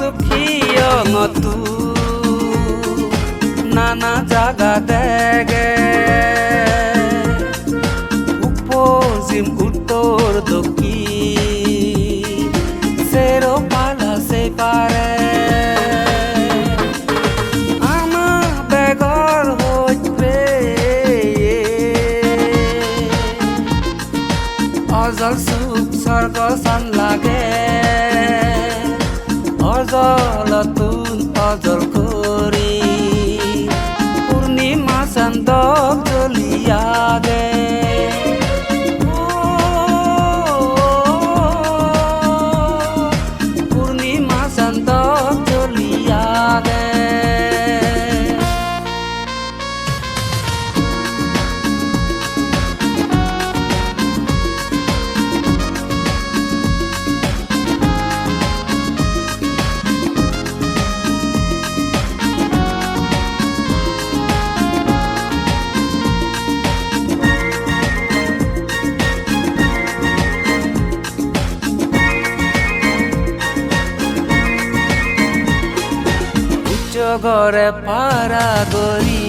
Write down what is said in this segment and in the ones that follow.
সুখিয় নতু নানা জাগা দেখ অজল ঘরে পারা গরি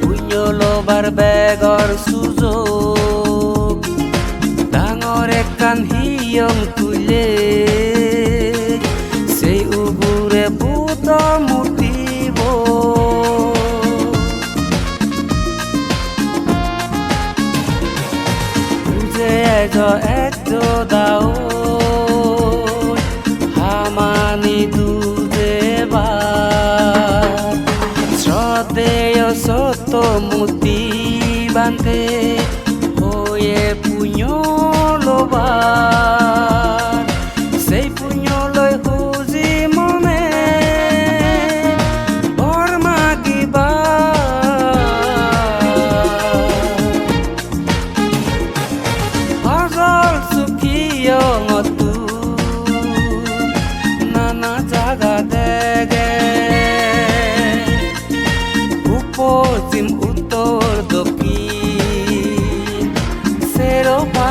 পুণ্য লবার বেগর সুযোগ। ডাঙর একান হিয়ং তুলে। সেই উগুরে বুত মুতিব যে এজ দাও। শ্রদ্ধেয় muti bante বান্ধে puño lo লোবার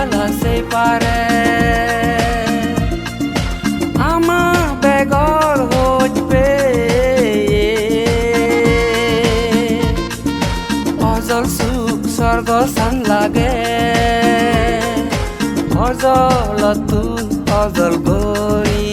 সেরো পালা সে পারে। আমার বেগর অজল সুখ স্বর্গ লাগে। অজল তুন অজল গরি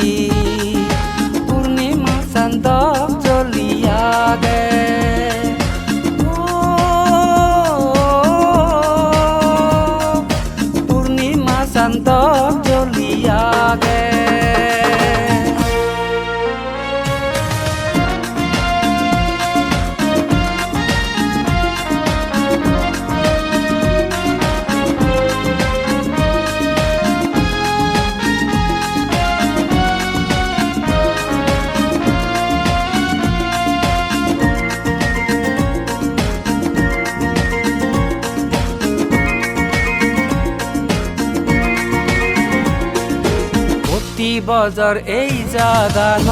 বজর এই জাগান।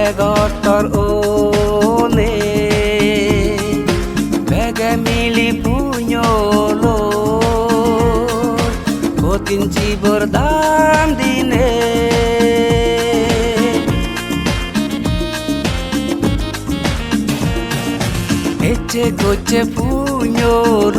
এগতর ওনে বেগে মিলি পুঞ্জল কতিন জীবর দান দিনে। এচে গোছে পুঞ্জল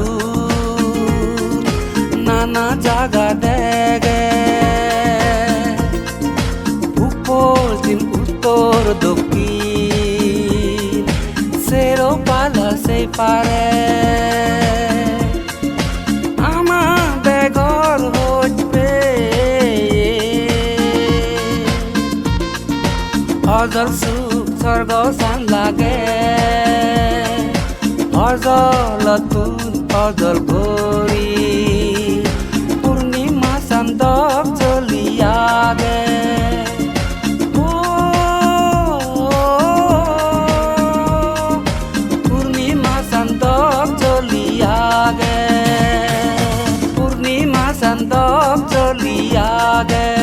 নানা জাগা দেগে। উপজিম উত্তর দক্ষিণ, সেরো পালা সেই পারে। হইবে। অজল সুখ, স্বর্গ সান লাগে। অজল তুন অজল গরি 上げ